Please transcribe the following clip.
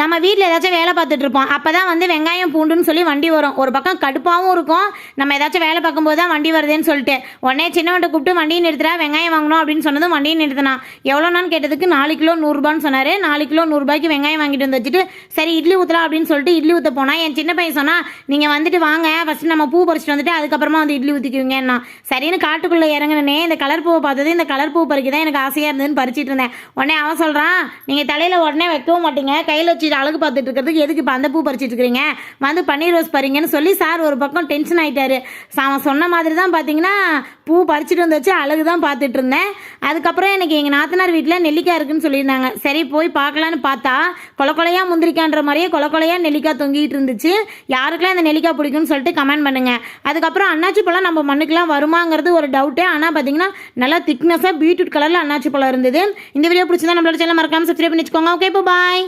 நம்ம வீட்டில் ஏதாச்சும் வேலை பார்த்துட்டு இருப்போம். அப்போ தான் வந்து வெங்காயம் பூண்டுன்னு சொல்லி வண்டி வரும். ஒரு பக்கம் கடுப்பாகவும் இருக்கும். நம்ம ஏதாச்சும் வேலை பார்க்கும்போது தான் வண்டி வருதுன்னு சொல்லிட்டு. உடனே சின்னவன்ட்ட கூப்பிட்டு வண்டியை நிறுத்துறா வெங்காயம் வாங்கணும். அப்படின்னு சொன்னதும் வண்டியை நிறுத்தினான். எவ்வளோனான்னு கேட்டதுக்கு நாலு கிலோ நூறுரூபான்னு சொன்னார். நாலு கிலோ நூறுரூபாய்க்கு வெங்காயம் வாங்கிட்டு வந்து வச்சுட்டு சரி இட்லி ஊற்றலாம் அப்படின்னு சொல்லிட்டு இட்லி ஊற்ற போனால் என் சின்ன பையன் சொன்னால் நீங்கள் வந்துட்டு வாங்க. ஃபஸ்ட்டு நம்ம பூ பறிச்சுட்டு வந்துட்டு அதுக்கப்புறமா வந்து இட்லி ஊற்றிக்குவீங்கன்னா சரின்னு காட்டுக்குள்ளே இறங்கினே இந்த கலர் பூவை பார்த்தது இந்த கலர் பூ பறிக்க தான் எனக்கு ஆசையாக இருந்ததுன்னு பறிச்சிட்டு இருந்தேன். உடனே அவன் சொல்கிறான் நீங்கள் தலையில் உடனே வைக்கவும் மாட்டீங்க. கையில் வச்சுட்டு அழகு பார்த்துட்டு இருக்கிறதுக்கு எதுக்கு இப்போ அந்த பூ பறிச்சிட்டு இருக்கிறீங்க? வந்து பன்னீர் ரோஸ் பறிங்கன்னு சொல்லி சார் ஒரு பக்கம் டென்ஷன் ஆயிட்டாரு. அவன் சொன்ன மாதிரி தான் பார்த்தீங்கன்னா பூ பறிச்சுட்டு வந்து வச்சு அழகு தான் பார்த்துட்டு இருந்தேன். அதுக்கப்புறம் எனக்கு எங்கள் நாத்தனார் வீட்டில் நெல்லிக்காய் இருக்குன்னு சொல்லியிருந்தாங்க. சரி போய் பார்க்கலான்னு பார்த்தா கொலக்கொலையாக முந்திரிக்கான்ற மாதிரியே கொலக்கொலையாக நெல்லிக்காய் தொங்கிட்டு இருந்துச்சு. யாருக்கெல்லாம் இந்த நெல்லிக்காய் பிடிக்கும்னு சொல்லிட்டு கமெண்ட் பண்ணுங்க. அதுக்கப்புறம் அண்ணாச்சி பழம் நம்ம மண்ணுக்கெல்லாம் வருமாங்கிறது ஒரு டவுட்டு ஆனால் பார்த்தீங்கன்னா நல்லா திக்னஸாக பீட்ரூட் கலரில் அண்ணாச்சி பழம் இருந்தது. இந்த வீடியோ பிடிச்சிருந்தா நம்மளோட சேனல் மறக்காமல் சப்ஸ்கிரைப் பண்ணி வச்சுக்கோங்க ஓகே பாய்